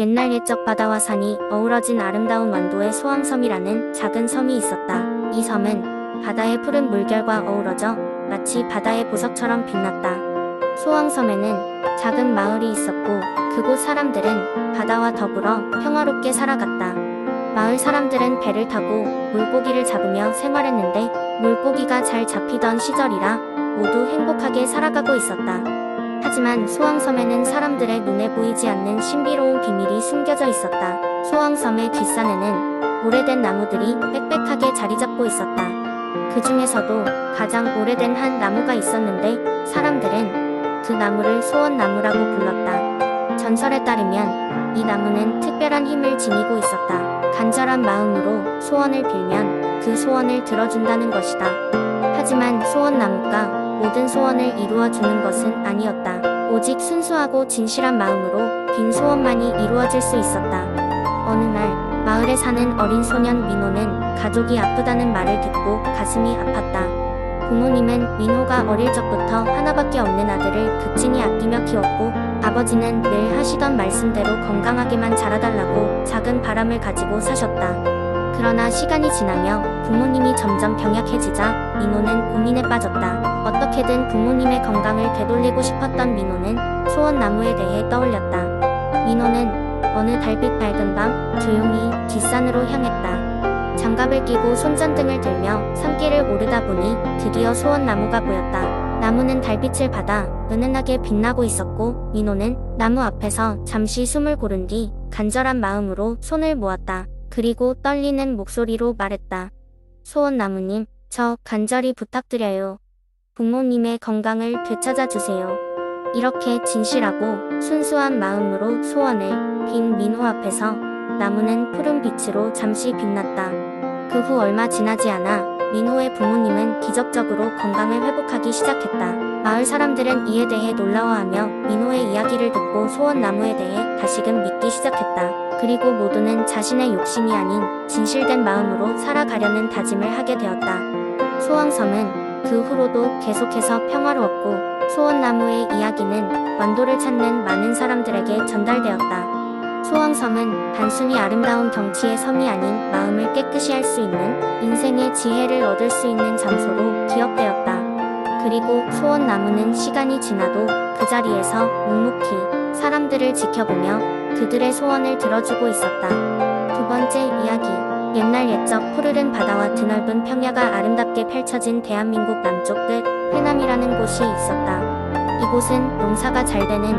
옛날 옛적 바다와 산이 어우러진 아름다운 완도의 소왕섬이라는 작은 섬이 있었다. 이 섬은 바다의 푸른 물결과 어우러져 마치 바다의 보석처럼 빛났다. 소왕섬에는 작은 마을이 있었고 그곳 사람들은 바다와 더불어 평화롭게 살아갔다. 마을 사람들은 배를 타고 물고기를 잡으며 생활했는데 물고기가 잘 잡히던 시절이라 모두 행복하게 살아가고 있었다. 하지만 소왕섬에는 사람들의 눈에 보이지 않는 신비로운 비밀이 숨겨져 있었다. 소왕섬의 뒷산에는 오래된 나무들이 빽빽하게 자리 잡고 있었다. 그 중에서도 가장 오래된 한 나무가 있었는데 사람들은 그 나무를 소원나무라고 불렀다. 전설에 따르면 이 나무는 특별한 힘을 지니고 있었다. 간절한 마음으로 소원을 빌면 그 소원을 들어준다는 것이다. 하지만 소원나무가 모든 소원을 이루어 주는 것은 아니었다. 오직 순수하고 진실한 마음으로 빈 소원만이 이루어질 수 있었다. 어느 날 마을에 사는 어린 소년 민호는 가족이 아프다는 말을 듣고 가슴이 아팠다. 부모님은 민호가 어릴 적부터 하나밖에 없는 아들을 극진히 아끼며 키웠고 아버지는 늘 하시던 말씀대로 건강하게만 자라달라고 작은 바람을 가지고 사셨다. 그러나 시간이 지나며 부모님이 점점 병약해지자 민호는 고민에 빠졌다. 어떻게든 부모님의 건강을 되돌리고 싶었던 민호는 소원나무에 대해 떠올렸다. 민호는 어느 달빛 밝은 밤 조용히 뒷산으로 향했다. 장갑을 끼고 손전등을 들며 산길을 오르다 보니 드디어 소원나무가 보였다. 나무는 달빛을 받아 은은하게 빛나고 있었고 민호는 나무 앞에서 잠시 숨을 고른 뒤 간절한 마음으로 손을 모았다. 그리고 떨리는 목소리로 말했다. 소원나무님, 저 간절히 부탁드려요. 부모님의 건강을 되찾아 주세요. 이렇게 진실하고 순수한 마음으로 소원을 빈 민호 앞에서 나무는 푸른 빛으로 잠시 빛났다. 그 후 얼마 지나지 않아 민호의 부모님은 기적적으로 건강을 회복하기 시작했다. 마을 사람들은 이에 대해 놀라워하며 민호의 이야기를 듣고 소원나무에 대해 다시금 믿기 시작했다. 그리고 모두는 자신의 욕심이 아닌 진실된 마음으로 살아가려는 다짐을 하게 되었다. 소왕섬은 그 후로도 계속해서 평화로웠고 소원나무의 이야기는 완도를 찾는 많은 사람들에게 전달되었다. 소왕섬은 단순히 아름다운 경치의 섬이 아닌 마음을 깨끗이 할 수 있는 인생의 지혜를 얻을 수 있는 장소로 기억되었다. 그리고 소원나무는 시간이 지나도 그 자리에서 묵묵히 사람들을 지켜보며 그들의 소원을 들어주고 있었다. 두 번째 이야기. 옛날 옛적 푸르른 바다와 드넓은 평야가 아름답게 펼쳐진 대한민국 남쪽 끝 해남이라는 곳이 있었다. 이곳은 농사가 잘 되는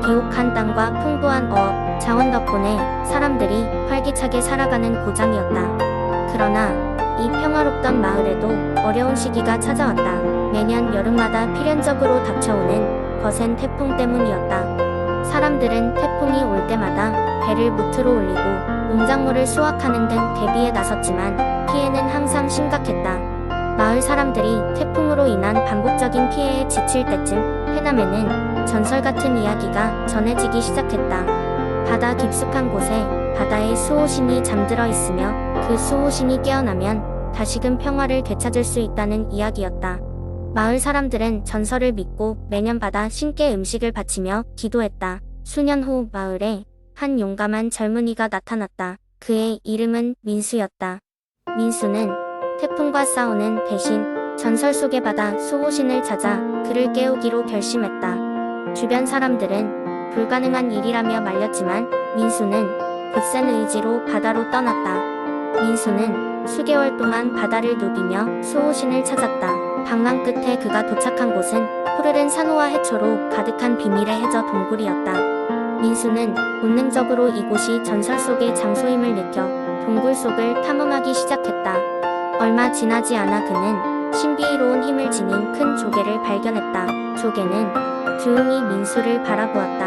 개옥한 땅과 풍부한 어업, 자원 덕분에 사람들이 활기차게 살아가는 고장이었다. 그러나 이 평화롭던 마을에도 어려운 시기가 찾아왔다. 매년 여름마다 필연적으로 닥쳐오는 거센 태풍 때문이었다. 사람들은 태풍이 올 때마다 배를 무트로 올리고 농작물을 수확하는 등 대비에 나섰지만 피해는 항상 심각했다. 마을 사람들이 태풍으로 인한 반복적인 피해에 지칠 때쯤 해남에는 전설 같은 이야기가 전해지기 시작했다. 바다 깊숙한 곳에 바다의 수호신이 잠들어 있으며 그 수호신이 깨어나면 다시금 평화를 되찾을 수 있다는 이야기였다. 마을 사람들은 전설을 믿고 매년 바다 신께 음식을 바치며 기도했다. 수년 후 마을에 한 용감한 젊은이가 나타났다. 그의 이름은 민수였다. 민수는 태풍과 싸우는 대신 전설 속의 바다 수호신을 찾아 그를 깨우기로 결심했다. 주변 사람들은 불가능한 일이라며 말렸지만 민수는 굳센 의지로 바다로 떠났다. 민수는 수개월 동안 바다를 누비며 수호신을 찾았다. 방랑 끝에 그가 도착한 곳은 푸르른 산호와 해초로 가득한 비밀의 해저 동굴이었다. 민수는 본능적으로 이곳이 전설 속의 장소임을 느껴 동굴 속을 탐험하기 시작했다. 얼마 지나지 않아 그는 신비로운 힘을 지닌 큰 조개를 발견했다. 조개는 조용히 민수를 바라보았다.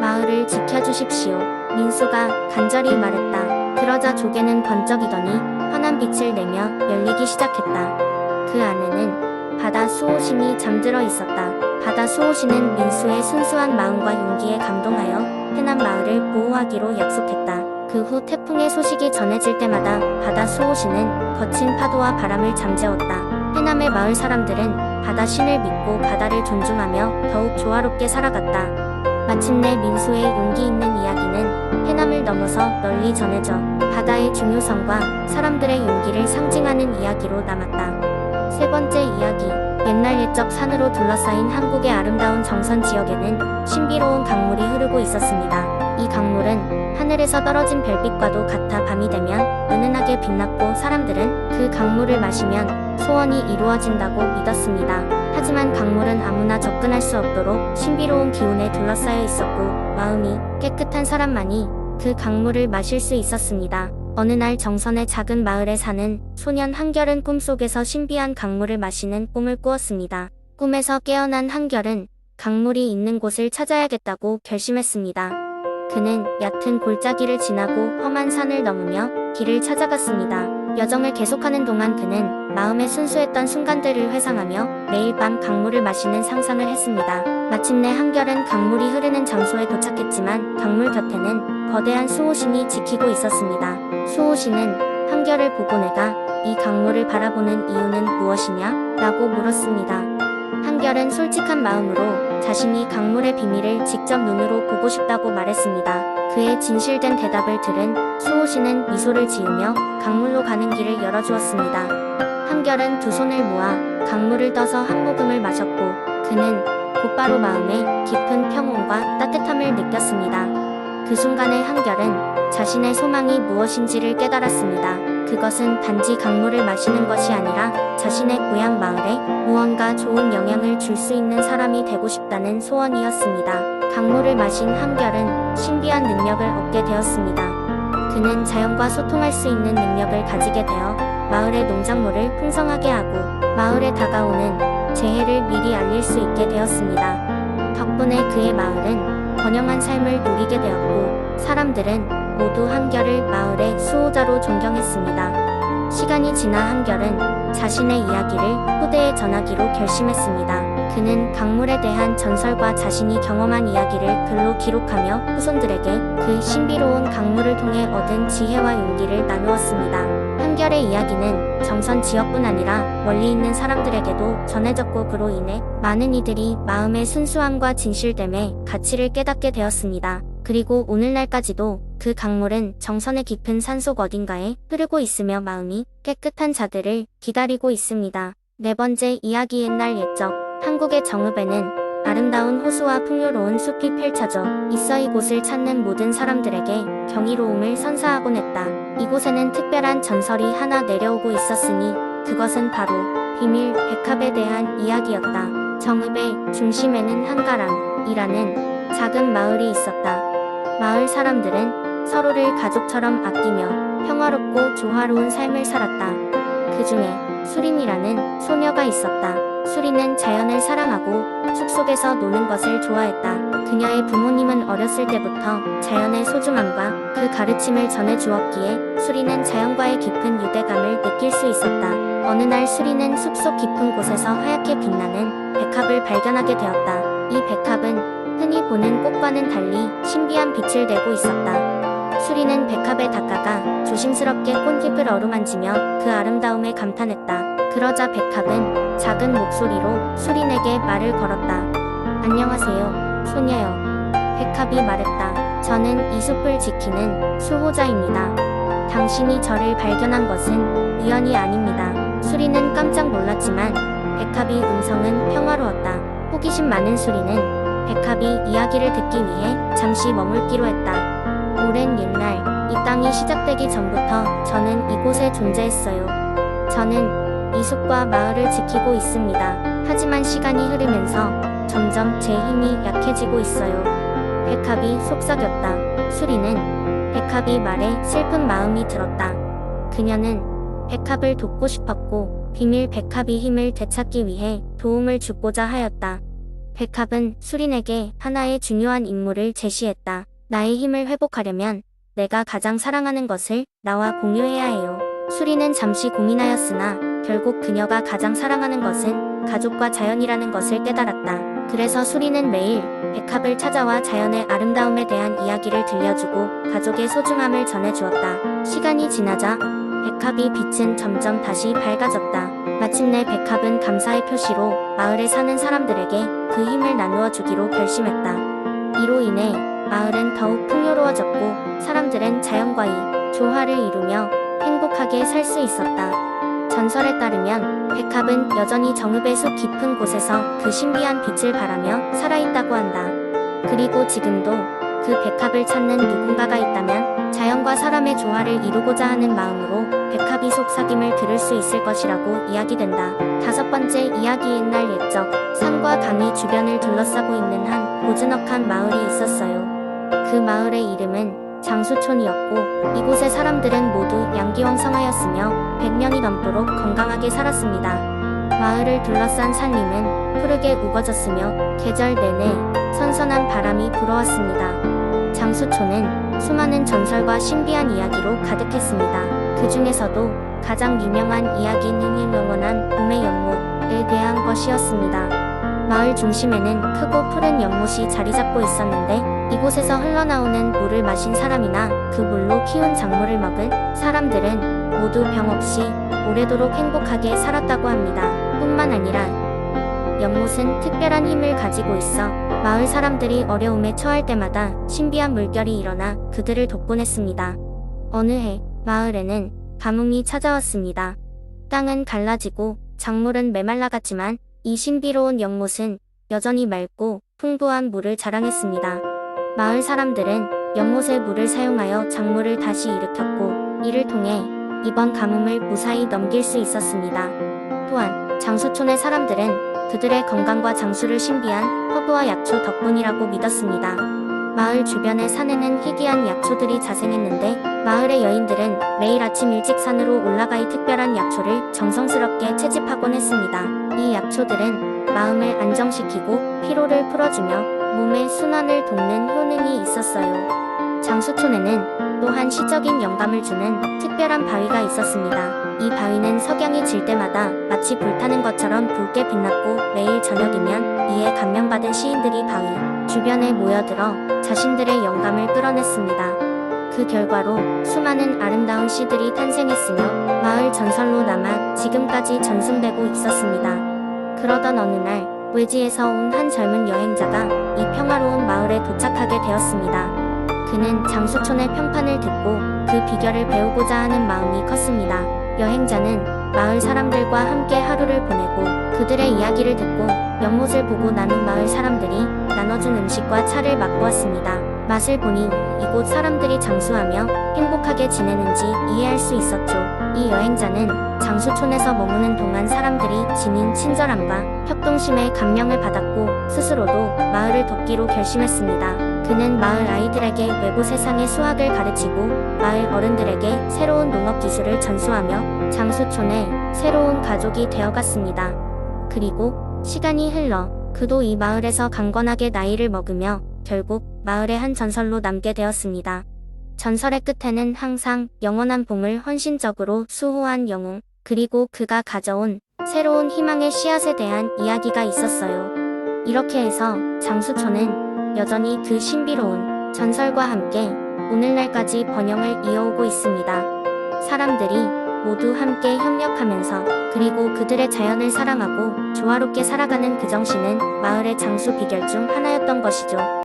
마을을 지켜주십시오. 민수가 간절히 말했다. 그러자 조개는 번쩍이더니 환한 빛을 내며 열리기 시작했다. 그 안에는 바다 수호신이 잠들어 있었다. 바다 수호신은 민수의 순수한 마음과 용기에 감동하여 해남 마을을 보호하기로 약속했다. 그 후 태풍의 소식이 전해질 때마다 바다 수호신은 거친 파도와 바람을 잠재웠다. 해남의 마을 사람들은 바다 신을 믿고 바다를 존중하며 더욱 조화롭게 살아갔다. 마침내 민수의 용기 있는 이야기는 해남 넘어서 널리 전해져 바다의 중요성과 사람들의 용기를 상징하는 이야기로 남았다. 세 번째 이야기. 옛날 옛적 산으로 둘러싸인 한국의 아름다운 정선 지역에는 신비로운 강물이 흐르고 있었습니다. 이 강물은 하늘에서 떨어진 별빛과도 같아 밤이 되면 은은하게 빛났고 사람들은 그 강물을 마시면 소원이 이루어진다고 믿었습니다. 하지만 강물은 아무나 접근할 수 없도록 신비로운 기운에 둘러싸여 있었고 마음이 깨끗한 사람만이 그 강물을 마실 수 있었습니다. 어느 날 정선의 작은 마을에 사는 소년 한결은 꿈속에서 신비한 강물을 마시는 꿈을 꾸었습니다. 꿈에서 깨어난 한결은 강물이 있는 곳을 찾아야겠다고 결심했습니다. 그는 얕은 골짜기를 지나고 험한 산을 넘으며 길을 찾아갔습니다. 여정을 계속하는 동안 그는 마음에 순수했던 순간들을 회상하며 매일 밤 강물을 마시는 상상을 했습니다. 마침내 한결은 강물이 흐르는 장소에 도착했지만 강물 곁에는 거대한 수호신이 지키고 있었습니다. 수호신은 한결을 보고 내가 이 강물을 바라보는 이유는 무엇이냐? 라고 물었습니다. 한결은 솔직한 마음으로 자신이 강물의 비밀을 직접 눈으로 보고 싶다고 말했습니다. 그의 진실된 대답을 들은 수호신은 미소를 지으며 강물로 가는 길을 열어주었습니다. 한결은 두 손을 모아 강물을 떠서 한 모금을 마셨고 그는 곧바로 마음에 깊은 평온과 따뜻함을 느꼈습니다. 그 순간에 한결은 자신의 소망이 무엇인지를 깨달았습니다. 그것은 단지 강물을 마시는 것이 아니라 자신의 고향 마을에 무언가 좋은 영향을 줄 수 있는 사람이 되고 싶다는 소원이었습니다. 강물을 마신 한결은 신비한 능력을 얻게 되었습니다. 그는 자연과 소통할 수 있는 능력을 가지게 되어 마을의 농작물을 풍성하게 하고 마을에 다가오는 재해를 미리 알릴 수 있게 되었습니다. 덕분에 그의 마을은 번영한 삶을 누리게 되었고 사람들은 모두 한결을 마을의 수호자로 존경했습니다. 시간이 지나 한결은 자신의 이야기를 후대에 전하기로 결심했습니다. 그는 강물에 대한 전설과 자신이 경험한 이야기를 글로 기록하며 후손들에게 그 신비로운 강물을 통해 얻은 지혜와 용기를 나누었습니다. 한결의 이야기는 정선 지역뿐 아니라 멀리 있는 사람들에게도 전해졌고 그로 인해 많은 이들이 마음의 순수함과 진실됨의 가치를 깨닫게 되었습니다. 그리고 오늘날까지도 그 강물은 정선의 깊은 산속 어딘가에 흐르고 있으며 마음이 깨끗한 자들을 기다리고 있습니다. 네 번째 이야기 옛날 옛적 한국의 정읍에는 아름다운 호수와 풍요로운 숲이 펼쳐져 있어 이곳을 찾는 모든 사람들에게 경이로움을 선사하곤 했다. 이곳에는 특별한 전설이 하나 내려오고 있었으니 그것은 바로 비밀 백합에 대한 이야기였다. 정읍의 중심에는 한가람이라는 작은 마을이 있었다. 마을 사람들은 서로를 가족처럼 아끼며 평화롭고 조화로운 삶을 살았다. 그 중에 수린이라는 소녀가 있었다. 수린은 자연을 사랑하고 숲속에서 노는 것을 좋아했다. 그녀의 부모님은 어렸을 때부터 자연의 소중함과 그 가르침을 전해 주었기에 수린은 자연과의 깊은 유대감을 느낄 수 있었다. 어느 날 수린은 숲속 깊은 곳에서 하얗게 빛나는 백합을 발견하게 되었다. 이 백합은 흔히 보는 꽃과는 달리 신비한 빛을 내고 있었다. 수리는 백합에 다가가 조심스럽게 꽃잎을 어루만지며 그 아름다움에 감탄했다. 그러자 백합은 작은 목소리로 수린에게 말을 걸었다. 안녕하세요, 소녀요. 백합이 말했다. 저는 이 숲을 지키는 수호자입니다. 당신이 저를 발견한 것은 우연이 아닙니다. 수리는 깜짝 놀랐지만 백합이 음성은 평화로웠다. 호기심 많은 수리는 백합이 이야기를 듣기 위해 잠시 머물기로 했다. 오랜 옛날 이 땅이 시작되기 전부터 저는 이곳에 존재했어요. 저는 이 숲과 마을을 지키고 있습니다. 하지만 시간이 흐르면서 점점 제 힘이 약해지고 있어요. 백합이 속삭였다. 수리는 백합이 말에 슬픈 마음이 들었다. 그녀는 백합을 돕고 싶었고 비밀 백합이 힘을 되찾기 위해 도움을 주고자 하였다. 백합은 수린에게 하나의 중요한 임무를 제시했다. 나의 힘을 회복하려면 내가 가장 사랑하는 것을 나와 공유해야 해요. 수린은 잠시 고민하였으나 결국 그녀가 가장 사랑하는 것은 가족과 자연이라는 것을 깨달았다. 그래서 수린은 매일 백합을 찾아와 자연의 아름다움에 대한 이야기를 들려주고 가족의 소중함을 전해주었다. 시간이 지나자 백합이 빛은 점점 다시 밝아졌다. 마침내 백합은 감사의 표시로 마을에 사는 사람들에게 그 힘을 나누어 주기로 결심했다. 이로 인해 마을은 더욱 풍요로워졌고 사람들은 자연과의 조화를 이루며 행복하게 살 수 있었다. 전설에 따르면 백합은 여전히 정읍의 숲 깊은 곳에서 그 신비한 빛을 발하며 살아있다고 한다. 그리고 지금도 그 백합을 찾는 누군가가 있다면 자연과 사람의 조화를 이루고자 하는 마음으로 백합이 속삭임을 들을 수 있을 것이라고 이야기된다. 다섯 번째 이야기 옛날 옛적 산과 강이 주변을 둘러싸고 있는 한 고즈넉한 마을이 있었어요. 그 마을의 이름은 장수촌이었고 이곳의 사람들은 모두 양기왕성하였으며 100년이 넘도록 건강하게 살았습니다. 마을을 둘러싼 산림은 푸르게 우거졌으며 계절 내내 선선한 바람이 불어왔습니다. 장수촌은 수많은 전설과 신비한 이야기로 가득했습니다. 그 중에서도 가장 유명한 이야기는 영원한 봄의 연못에 대한 것이었습니다. 마을 중심에는 크고 푸른 연못이 자리 잡고 있었는데 이곳에서 흘러나오는 물을 마신 사람이나 그 물로 키운 작물을 먹은 사람들은 모두 병 없이 오래도록 행복하게 살았다고 합니다. 뿐만 아니라 연못은 특별한 힘을 가지고 있어 마을 사람들이 어려움에 처할 때마다 신비한 물결이 일어나 그들을 돕곤 했습니다. 어느 해 마을에는 가뭄이 찾아왔습니다. 땅은 갈라지고 작물은 메말라갔지만 이 신비로운 연못은 여전히 맑고 풍부한 물을 자랑했습니다. 마을 사람들은 연못의 물을 사용하여 작물을 다시 일으켰고 이를 통해 이번 가뭄을 무사히 넘길 수 있었습니다. 또한 장수촌의 사람들은 그들의 건강과 장수를 신비한 허브와 약초 덕분이라고 믿었습니다. 마을 주변의 산에는 희귀한 약초들이 자생했는데 마을의 여인들은 매일 아침 일찍 산으로 올라가 이 특별한 약초를 정성스럽게 채집하곤 했습니다. 이 약초들은 마음을 안정시키고 피로를 풀어주며 몸의 순환을 돕는 효능이 있었어요. 장수촌에는 또한 시적인 영감을 주는 특별한 바위가 있었습니다. 이 바위는 석양이 질 때마다 마치 불타는 것처럼 붉게 빛났고 매일 저녁이면 이에 감명받은 시인들이 바위 주변에 모여들어 자신들의 영감을 끌어냈습니다. 그 결과로 수많은 아름다운 시들이 탄생했으며 마을 전설로 남아 지금까지 전승되고 있었습니다. 그러던 어느 날 외지에서 온 한 젊은 이 마을에 도착하게 되었습니다. 그는 장수촌의 평판을 듣고 그 비결을 배우고자 하는 마음이 컸습니다. 여행자는 마을 사람들과 함께 하루를 보내고 그들의 이야기를 듣고 연못을 보고 나눈 마을 사람들이 나눠준 음식과 차를 맛보았습니다. 맛을 보니 이곳 사람들이 장수하며 행복하게 지내는지 이해할 수 있었죠. 이 여행자는 장수촌에서 머무는 동안 사람들이 지닌 친절함과 협동심에 감명을 받았고 스스로도 마을을 돕기로 결심했습니다. 그는 마을 아이들에게 외부 세상의 수학을 가르치고 마을 어른들에게 새로운 농업 기술을 전수하며 장수촌의 새로운 가족이 되어갔습니다. 그리고 시간이 흘러 그도 이 마을에서 강건하게 나이를 먹으며 결국 마을의 한 전설로 남게 되었습니다. 전설의 끝에는 항상 영원한 봄을 헌신적으로 수호한 영웅, 그리고 그가 가져온 새로운 희망의 씨앗에 대한 이야기가 있었어요. 이렇게 해서 장수촌은 여전히 그 신비로운 전설과 함께 오늘날까지 번영을 이어오고 있습니다. 사람들이 모두 함께 협력하면서 그리고 그들의 자연을 사랑하고 조화롭게 살아가는 그 정신은 마을의 장수 비결 중 하나였던 것이죠.